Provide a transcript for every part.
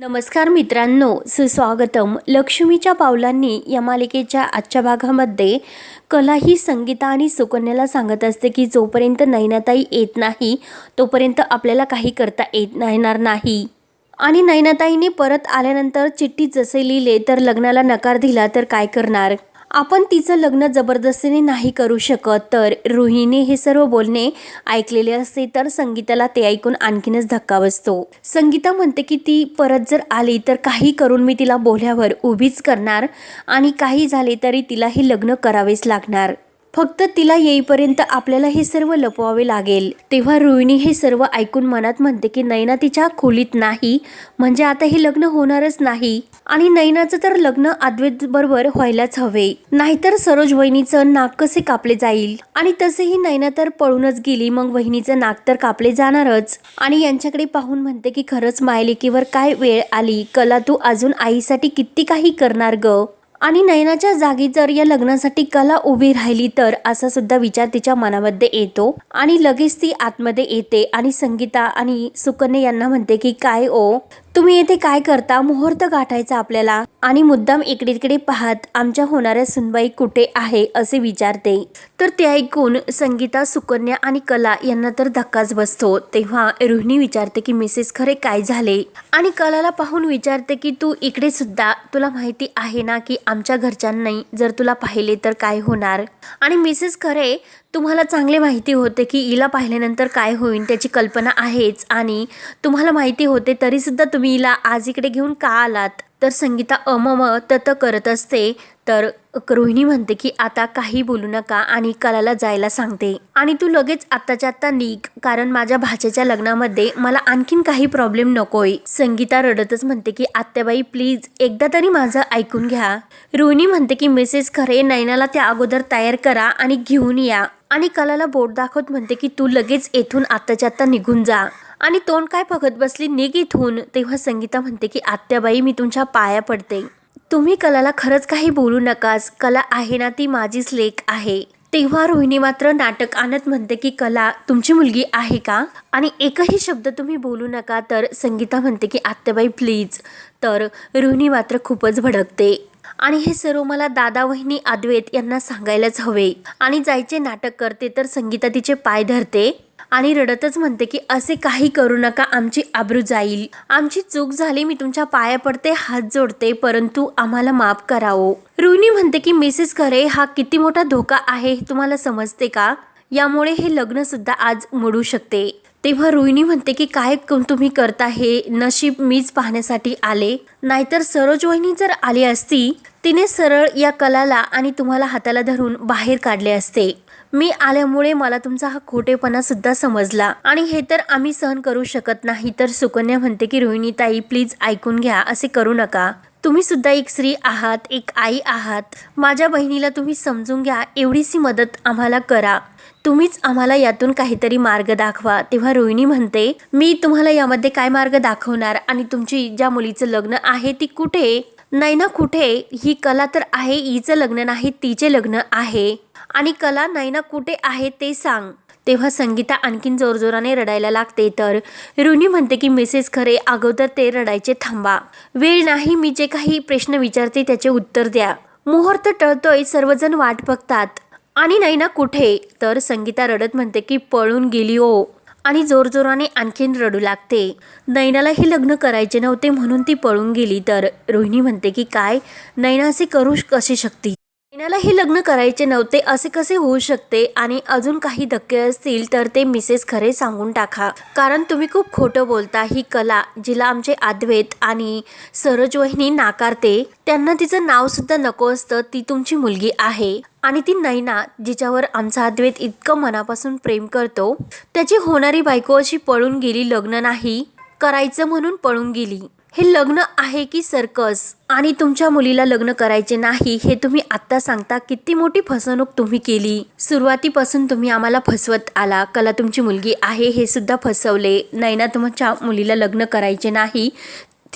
नमस्कार मित्रांनो सुस्वागतम. लक्ष्मीच्या पावलांनी या मालिकेच्या आजच्या भागामध्ये कला ही संगीता आणि सुकन्याला सांगत असते की जोपर्यंत नैनाताई येत नाही तोपर्यंत आपल्याला काही करता येत येणार नाही. आणि नैनाताईने परत आल्यानंतर चिठ्ठी जसे लिहिले तर लग्नाला नकार दिला तर काय करणार? आपण तिचं लग्न जबरदस्तीने नाही करू शकत. तर रुहीने हे सर्व बोलणे ऐकलेले असते तर संगीताला ते ऐकून आणखीनच धक्का बसतो. संगीता म्हणते की ती परत जर आली तर काही करून मी तिला बोल्यावर उभीच करणार आणि काही झाले तरी तिला हे लग्न करावेच लागणार. फक्त तिला येईपर्यंत आपल्याला हे सर्व लपवावे लागेल. तेव्हा रोहिणी हे सर्व ऐकून मनात म्हणते की नैना तिच्या खोलीत नाही. म्हणजे आता हे लग्न होणारच नाही. आणि नैनाचं तर लग्न अद्वैत बरोबर व्हायलाच हवे. नाहीतर सरोज वहिनीचं नाक कसे कापले जाईल? आणि तसेही नैना तर पळूनच गेली मग वहिनीचं नाक तर कापले जाणारच. आणि यांच्याकडे पाहून म्हणते की खरंच मायलेकीवर काय वेळ आली? कला तू अजून आईसाठी किती काही करणार ग? आणि नयनाच्या जागी जर या लग्नासाठी कला उभी राहिली तर असा सुद्धा विचार तिच्या मनामध्ये येतो. आणि लगेच ती आतमध्ये येते आणि संगीता आणि सुकन्या यांना म्हणते की काय ओ? तुम्ही येथे काय करता? मुहूर्त गाठायचा आपल्याला? आणि मुद्दाम इकडे तिकडे पाहत आमच्या होणाऱ्या सुनबाई कुठे आहे? असे विचारते. तर ते ऐकून संगीता सुकन्या आणि कला यांना तर धक्काच बसतो. तेव्हा रोहिणी विचारते की मिसेस खरे काय झाले? आणि कलाला पाहून विचारते की तू इकडे सुद्धा? तुला माहिती आहे ना की आमच्या घरच्यांनाही जर तुला पाहिले तर काय होणार? आणि मिसेस खरे तुम्हाला चांगले माहिती होते की हिला पाहिल्यानंतर काय होईल त्याची कल्पना आहेच. आणि तुम्हाला माहिती होते तरीसुद्धा तुम्ही इला आज इकडे घेऊन का आलात? तर संगीता अमम तत करत असते. तर रोहिणी म्हणते की आता काही बोलू नका आणि कलाला जायला सांगते. आणि तू लगेच आत्ताच्या आत्ता निघ कारण माझ्या भाच्याच्या लग्नामध्ये मला आणखीन काही प्रॉब्लेम नकोय. संगीता रडतच म्हणते की आत्याबाई प्लीज एकदा तरी माझं ऐकून घ्या. रोहिणी म्हणते की मिसेस खरे नैनाला त्या अगोदर तयार करा आणि घेऊन या. आणि कलाला बोट दाखवत म्हणते की तू लगेच येथून आत्ताच्या आत्ता निघून जा. आणि तोंड काय बघत बसली? निघ इथून. तेव्हा संगीता म्हणते की आत्याबाई मी तुमच्या पाया पडते. तुम्ही कलाला खरंच काही बोलू नकास. कला आहे ना ती माझीच लेख आहे. तेव्हा रोहिणी मात्र नाटक आणत म्हणते की कला तुमची मुलगी आहे का? आणि एकही शब्द तुम्ही बोलू नका तर संगीता म्हणते की आत्याबाई प्लीज तर रोहिणी मात्र खूपच भडकते. आणि हे सर्व मला दादा वहिनी अद्वैत यांना सांगायलाच हवे. आणि जायचे नाटक करते तर संगीता तिचे पाय धरते आणि रडतच म्हणते की असे काही करू नका आमची आबरू जाईल. आमची चूक झाली मी तुमच्या पाया पडते हात जोडते परंतु आम्हाला माफ करावो. रुनी म्हणते की मिसेस खरे हा किती मोठा धोका आहे हे तुम्हाला समजते का? यामुळे हे लग्न सुद्धा आज मोडू शकते. तेव्हा रोहिणी म्हणते की काय तुम्ही करता हे नशीब मीच पाहण्यासाठी आले. नाहीतर सरोज वहिनी जर आली असती तिने सरळ या कलाला आणि तुम्हाला हाताला धरून बाहेर काढले असते. मी आल्यामुळे मला तुमचा हा खोटेपणा सुद्धा समजला. आणि हे तर आम्ही सहन करू शकत नाही तर सुकन्या म्हणते की रोहिणी ताई प्लीज ऐकून घ्या असे करू नका. तुम्ही सुद्धा एक स्त्री आहात एक आई आहात. माझ्या बहिणीला तुम्ही समजून घ्या एवढीशी मदत आम्हाला करा. तुम्हीच आम्हाला यातून काहीतरी मार्ग दाखवा. तेव्हा रोहिणी म्हणते मी तुम्हाला यामध्ये काय मार्ग दाखवणार? आणि तुमची ज्या मुलीचं लग्न आहे ती कुठे? नाही ना कुठे? ही कला तर आहे हिचं लग्न नाही तिचे लग्न आहे. आणि कला नाही ना कुठे आहे ते सांग. तेव्हा संगीता आणखीन जोरजोराने रडायला लागते तर रुनी म्हणते की मिसेस खरे अगोदर ते रडायचे थांबा. वेळ नाही मी जे काही प्रश्न विचारते त्याचे उत्तर द्या. मुहूर्त टळतोय सर्वजण वाट बघतात. आणि नाही ना कुठे? तर संगीता रडत म्हणते की पळून गेली ओ आणि जोरजोराने आणखीन रडू लागते. नैनाला हे लग्न करायचे नव्हते म्हणून ती पळून गेली तर रोहिणी म्हणते की काय? नैना असे करू कशी शकते? नैनाला हे लग्न करायचे नव्हते असे कसे होऊ शकते? आणि अजून काही धक्के असतील तर ते मिसेस खरे सांगून टाका. कारण तुम्ही खूप खोटं बोलता ही कला जिला आमचे अद्वैत आणि सरोज वहिनी नाकारते त्यांना तिचं नाव सुद्धा नको असतं ती तुमची मुलगी आहे. आणि ती नैना जिच्यावर आमचा अद्वैत इतकं मनापासून प्रेम करतो त्याची होणारी बायको अशी पळून गेली लग्न नाही करायचं म्हणून पळून गेली. हे लग्न आहे की सर्कस? आणि तुमच्या मुलीला लग्न करायचे नाही हे तुम्ही आत्ता सांगता किती मोठी फसवणूक तुम्ही केली. सुरुवातीपासून तुम्ही आम्हाला फसवत आला. कला तुमची मुलगी आहे हे सुद्धा फसवले. नैना तुमच्या मुलीला लग्न करायचे नाही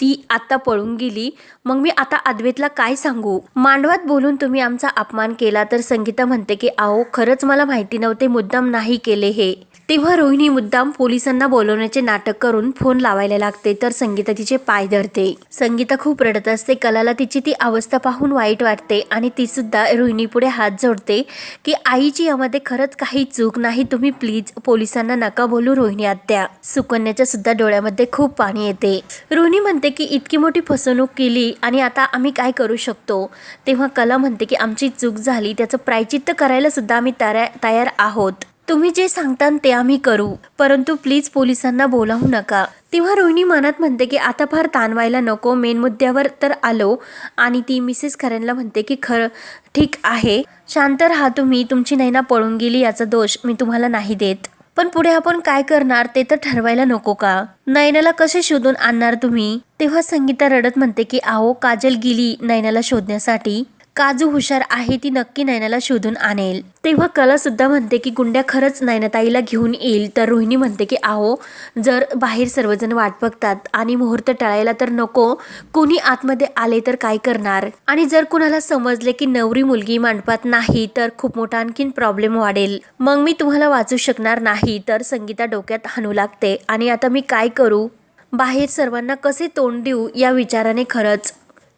ती आता पळून गेली. मग मी आता अद्वेतला काय सांगू? मांडवात बोलून तुम्ही आमचा अपमान केला तर संगीता म्हणते की आहो खरंच मला माहिती नव्हते मुद्दाम नाही केले हे. तेव्हा रोहिणी मुद्दाम पोलिसांना बोलवण्याचे नाटक करून फोन लावायला लागते तर संगीता तिचे पाय धरते. संगीता खूप रडत असते कलाला तिची ती अवस्था पाहून वाईट वाटते आणि ती सुद्धा रोहिणी पुढे हात जोडते की आईची यामध्ये खरंच काही चूक नाही तुम्ही प्लीज पोलिसांना नका बोलू रोहिणी आत्या. सुकन्याच्या सुद्धा डोळ्यामध्ये खूप पाणी येते. रोहिणी म्हणते की इतकी मोठी फसवणूक केली आणि आता आम्ही काय करू शकतो? तेव्हा कला म्हणते की आमची चूक झाली त्याचं प्रायचित्त करायला सुद्धा आम्ही तयार तयार आहोत. तुम्ही जे सांगता ते आम्ही करू. परंतु प्लीज पोलिसांना बोलावू नका. तेव्हा रोहिणी मनात म्हणते की आता फार ताणवायला नको. मेन मुद्द्यावर तर आलो. आणि ती मिसेस खरेनला म्हणते की खरं ठीक आहे. शांत राहा तुम्ही. तुमची नैना पळून गेली याचा दोष मी तुम्हाला नाही देत. पण पुढे आपण काय करणार? ते तर ठरवायला नको का? नयनाला कसे शोधून आणणार तुम्ही? तेव्हा संगीता रडत म्हणते की आहो काजल गेली नयनाला शोधण्यासाठी. काजू हुशार आहे ती नक्की नयनाला शोधून आणेल. तेव्हा कला सुद्धा म्हणते की गुंड्या खरंच नयनताईला घेऊन येईल. तर रोहिणी म्हणते की आहो जर बाहेर सर्वजण वाट बघतात आणि मुहूर्त टाळायला तर नको. कोणी आतमध्ये आले तर काय करणार? आणि जर कुणाला समजले की नवरी मुलगी मांडपात नाही तर खूप मोठा आणखीन प्रॉब्लेम वाढेल. मग मी तुम्हाला वाचू शकणार नाही. तर संगीता डोक्यात हाणू लागते. आणि आता मी काय करू? बाहेर सर्वांना कसे तोंड देऊ या विचाराने खरंच.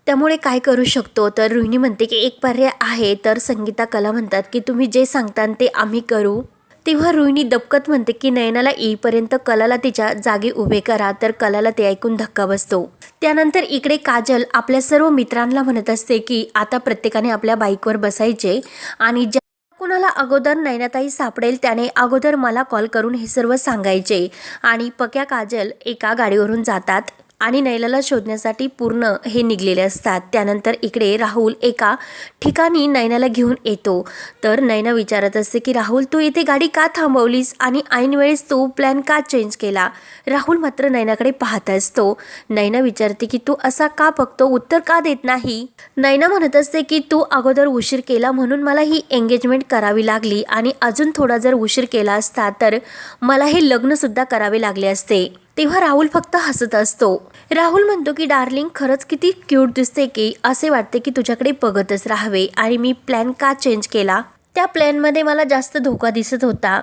त्यामुळे काय करू शकतो? तर रोहिणी म्हणते की एक पर्याय आहे. तर संगीता कला म्हणतात की तुम्ही जे सांगता ते आम्ही करू. तेव्हा रोहिणी दबकत म्हणते की नयनाला येईपर्यंत कलाला तिच्या जागी उभे करा. तर कलाला ते ऐकून धक्का बसतो. त्यानंतर इकडे काजल आपल्या सर्व मित्रांना म्हणत असते की आता प्रत्येकाने आपल्या बाईकवर बसायचे आणि ज्या कुणाला अगोदर नैनाताई सापडेल त्याने अगोदर मला कॉल करून हे सर्व सांगायचे. आणि पक्या काजल एका गाडीवरून जातात. आणि नैलाला शोधण्यासाठी पूर्ण हे निघलेले असतात. त्यानंतर इकडे राहुल एका ठिकाणी नैनाला घेऊन येतो. तर नैना विचारत असते की राहुल तू इथे गाडी का थांबवलीस? आणि ऐनवेळेस तू प्लॅन का चेंज केला? राहुल मात्र नैनाकडे पाहत असतो. नैना विचारते की तू असा का बघतो? उत्तर का देत नाही? नैना म्हणत असते की तू अगोदर उशीर केला म्हणून मला ही एंगेजमेंट करावी लागली आणि अजून थोडा जर उशीर केला असता तर मला हे लग्नसुद्धा करावे लागले असते. तेव्हा राहुल फक्त हसत असतो. राहुल म्हणतो की डार्लिंग खरंच किती क्यूट दिसते की असे वाटते की तुझ्याकडे बघतच राहावे आणि मी प्लॅन का चेंज केला? त्या प्लॅनमध्ये मला जास्त धोका दिसत होता.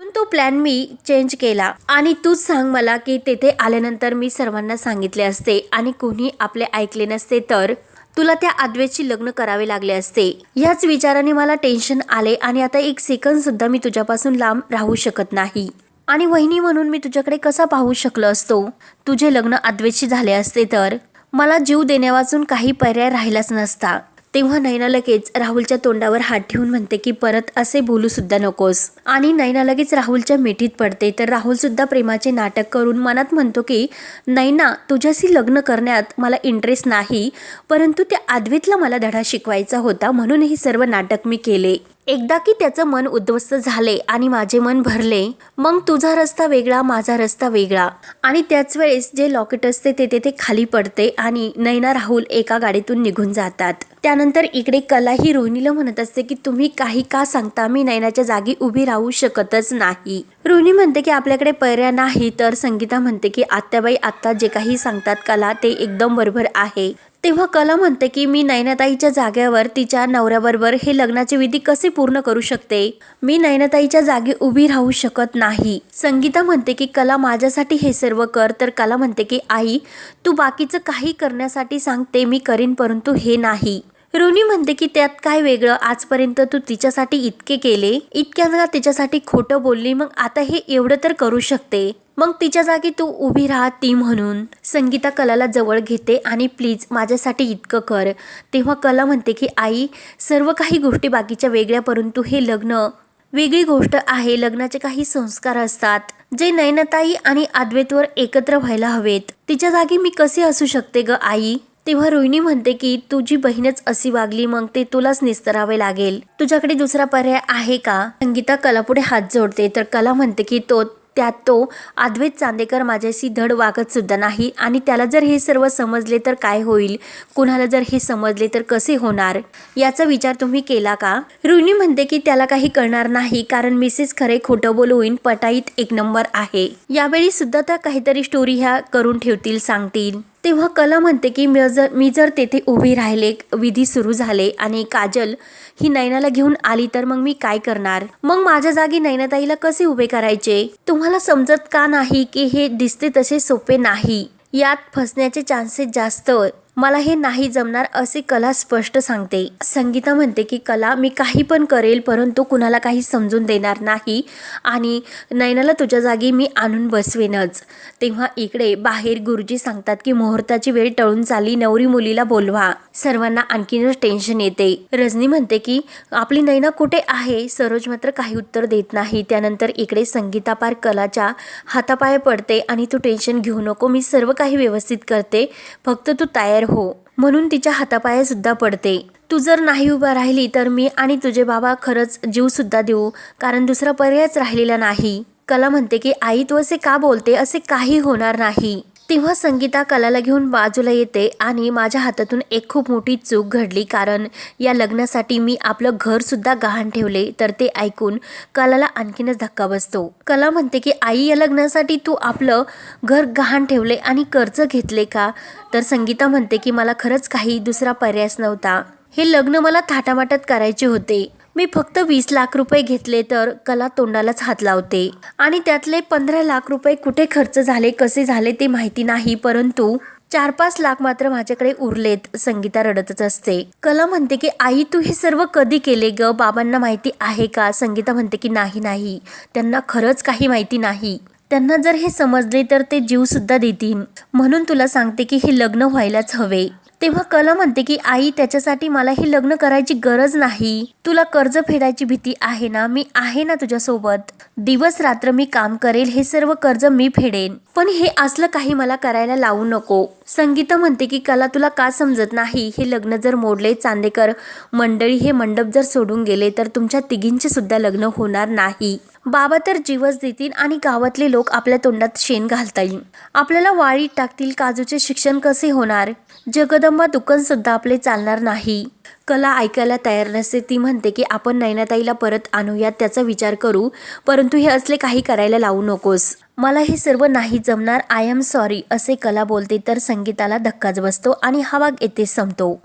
म्हणून तो प्लॅन मी चेंज केला. आणि तूच सांग मला की तेथे आल्यानंतर मी सर्वांना सांगितले असते आणि कोणी आपले ऐकले नसते तर? तुला त्या आद्वेची लग्न करावे लागले असते. याच विचाराने मला टेन्शन आले आणि आता एक सेकंद सुद्धा मी तुझ्यापासून लांब राहू शकत नाही. आणि वहिनी म्हणून मी तुझ्याकडे कसा पाहू शकलो असतो? तुझे लग्न अद्वेशी झाले असते तर? मला जीव देण्यावाचून काही पर्याय राहिलाच नसता. तेव्हा नैना लगेच राहुलच्या तोंडावर हात ठेवून म्हणते की परत असे बोलू सुद्धा नकोस. आणि नैना लगेच राहुलच्या मिठीत पडते. तर राहुल सुद्धा प्रेमाचे नाटक करून मनात म्हणतो की नैना तुझ्याशी लग्न करण्यात मला इंटरेस्ट नाही परंतु त्या आदवीतला मला धडा शिकवायचा होता म्हणून हे सर्व नाटक मी केले. एकदा की त्याचं मन उद्ध्वस्त झाले आणि माझे मन भरले मग तुझा रस्ता वेगळा माझा रस्ता वेगळा. आणि त्याच वेळेस जे लॉकेट असते ते तेथे खाली पडते आणि नैना राहुल एका गाडीतून निघून जातात. त्यानंतर इकडे कला ही रोहिणीला म्हणत असते की तुम्ही काही का सांगता? मी नैनाच्या जागी उभी राहू शकतच नाही. रोहिणी म्हणते की आपल्याकडे पर्याय नाही. तर संगीता म्हणते की आत्याबाई आत्ता जे काही सांगतात कला ते एकदम बरोबर आहे. तेव्हा कला म्हणते की मी नयनाताईच्या जाग्यावर तिच्या नवऱ्याबरोबर हे लग्नाचे विधी कसे पूर्ण करू शकते? मी नयनाताईच्या जागी उभी राहू शकत नाही. संगीता म्हणते की कला माझ्यासाठी हे सर्व कर. तर कला म्हणते की आई तू बाकीचं काही करण्यासाठी सांगते मी करीन परंतु हे नाही. रोनी म्हणते की त्यात काय वेगळं? आजपर्यंत तू तिच्यासाठी इतके केले. इतक्यांदा तिच्यासाठी खोटं बोलली मग आता हे एवढं तर करू शकते. मग तिच्या जागी तू उभी राहा ती म्हणून. संगीता कलाला जवळ घेते आणि प्लीज माझ्यासाठी इतकं कर. तेव्हा कला म्हणते की आई सर्व काही गोष्टी बाकीच्या वेगळ्या परंतु हे लग्न वेगळी गोष्ट आहे. लग्नाचे काही संस्कार असतात जे नयनताई आणि अद्वैतवर एकत्र व्हायला हवेत. तिच्या जागी मी कसे असू शकते ग आई? तेव्हा रोहिणी म्हणते की तुझी बहीणच अशी वागली मग ते तुलाच निस्तरावे लागेल. तुझ्याकडे दुसरा पर्याय आहे का संगीता कलापुढे हात जोडते. तर कला म्हणते की तो त्यात तो अद्वैत चांदेकर माझ्याशी धड वागतसुद्धा नाही. आणि त्याला जर हे सर्व समजले तर काय होईल? कुणाला जर हे समजले तर कसे होणार? याचा विचार तुम्ही केला का? रुनी म्हणते की त्याला काही कळणार नाही कारण मिसेस खरे खोटं बोलवून पटाईत एक नंबर आहे. यावेळी सुद्धा त्या काहीतरी स्टोरी ह्या करून ठेवतील सांगतील. तेव्हा कला म्हणते की मी जर मी जर तेथे उभी राहिले विधी सुरू झाले आणि काजल ही नैनाला घेऊन आली तर मग मी काय करणार? मग माझ्या जागी नैनाताईला कसे उभे करायचे? तुम्हाला समजत का नाही की हे दिसते तसे सोपे नाही? यात फसण्याचे चान्सेस जास्त. मला हे नाही जमणार असे कला स्पष्ट सांगते. संगीता म्हणते की कला मी काही पण करेल परंतु कुणाला काही समजून देणार नाही आणि नयनाला तुझ्या जागी मी आणून बसवेनच. तेव्हा इकडे बाहेर गुरुजी सांगतात की मुहूर्ताची वेळ टळून चालली नवरी मुलीला बोलवा. सर्वांना आणखीनच टेन्शन येते. रजनी म्हणते की आपली नैना कुठे आहे? सरोज मात्र काही उत्तर देत नाही. त्यानंतर इकडे संगीता पार कलाच्या हातापाय पडते आणि तू टेन्शन घेऊ नको. मी सर्व काही व्यवस्थित करते. फक्त तू तयार हो. हो म्हणून तिच्या हातापाया सुद्धा पडते. तू जर नाही उभा राहिली तर मी आणि तुझे बाबा खरंच जीव सुद्धा देऊ कारण दुसरा पर्यायच राहिलेला नाही. कला म्हणते की आई तू असे का बोलते? असे काही होणार नाही. तेव्हा संगीता कलाला घेऊन बाजूला येते आणि माझ्या हातातून एक खूप मोठी चूक घडली. कारण या लग्नासाठी मी आपलं घरसुद्धा गहाण ठेवले. तर ते ऐकून कलाला आणखीनच धक्का बसतो. कला म्हणते की आई या लग्नासाठी तू आपलं घर गहाण ठेवले आणि कर्ज घेतले का? तर संगीता म्हणते की मला खरंच काही दुसरा पर्यायच नव्हता. हे लग्न मला थाटामाटात करायचे होते. मी फक्त वीस लाख रुपये घेतले तर कला तोंडालाच हात लावते. आणि त्यातले पंधरा लाख रुपये कुठे खर्च झाले कसे झाले ते माहिती नाही परंतु चार पाच लाख मात्र माझ्याकडे उरलेत संगीता रडतच असते. कला म्हणते की आई तू हे सर्व कधी केले ग? बाबांना माहिती आहे का? संगीता म्हणते की नाही नाही. त्यांना खरंच काही माहिती नाही. त्यांना जर हे समजले तर ते जीव सुद्धा देतील. म्हणून तुला सांगते की हे लग्न व्हायलाच हवे. तेव्हा कला म्हणते की आई त्याच्यासाठी मला हे लग्न करायची गरज नाही. तुला कर्ज फेडायची भीती आहे ना? मी आहे ना तुझ्यासोबत. दिवस रात्र मी काम करेल हे सर्व कर्ज मी फेडेन. पण हे असलं काही मला करायला लावू नको. संगीता म्हणते की कला तुला का समजत नाही? हे लग्न जर मोडले चांदेकर मंडळी हे मंडप जर सोडून गेले तर तुमच्या तिघींचे सुद्धा लग्न होणार नाही. बाबा तर जीवच देतील आणि गावातले लोक आपल्या तोंडात शेण घालता येईल. आपल्याला वाळीत टाकतील काजूचे शिक्षण कसे होणार? जगदंबा दुकान सुद्धा आपले चालणार नाही. कला ऐकायला तयार नसते. ती म्हणते की आपण नैनाताईला परत आणूयात त्याचा विचार करू. परंतु हे असले काही करायला लावू नकोस. मला हे सर्व नाही जमणार. आय एम सॉरी असे कला बोलते तर संगीताला धक्काच बसतो आणि हा वाघ येथे संपतो.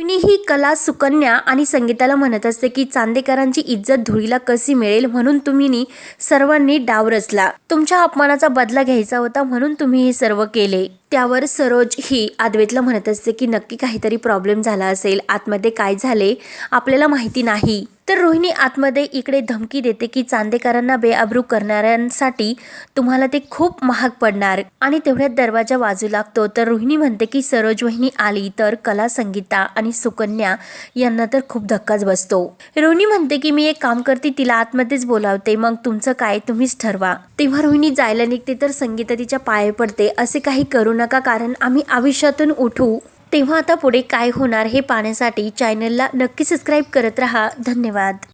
कोणी ही कला सुकन्या आणि संगीताला म्हणत असते की चांदेकरांची इज्जत धुळीला कशी मिळेल म्हणून तुम्ही सर्वांनी डाव रचला. तुमच्या अपमानाचा बदला घ्यायचा होता म्हणून तुम्ही हे सर्व केले. त्यावर सरोज ही अद्वैतला म्हणत असते की नक्की काहीतरी प्रॉब्लेम झाला असेल आतमध्ये काय झाले आपल्याला माहिती नाही. तर रोहिणी आतमध्ये इकडे धमकी देते की चांदेकरांना बेअब्रू करणाऱ्यांसाठी तुम्हाला ते खूप महाग पडणार. आणि तेवढ्यात दरवाजा वाजू लागतो. तर रोहिणी म्हणते की सरोज वहिनी आली तर कला संगीता आणि सुकन्या यांना तर खूप धक्काच बसतो. रोहिणी म्हणते की मी एक काम करते तिला आतमध्येच बोलावते. मग तुमचं काय तुम्हीच ठरवा. तेव्हा रोहिणी जायला निघते तर संगीता तिच्या पाय पडते. असे काही करू नका कारण आम्ही आयुष्यातून उठू. तेव्हा आता पुढे काय होणार हे पाहण्यासाठी चॅनलला नक्की सबस्क्राईब करत रहा. धन्यवाद.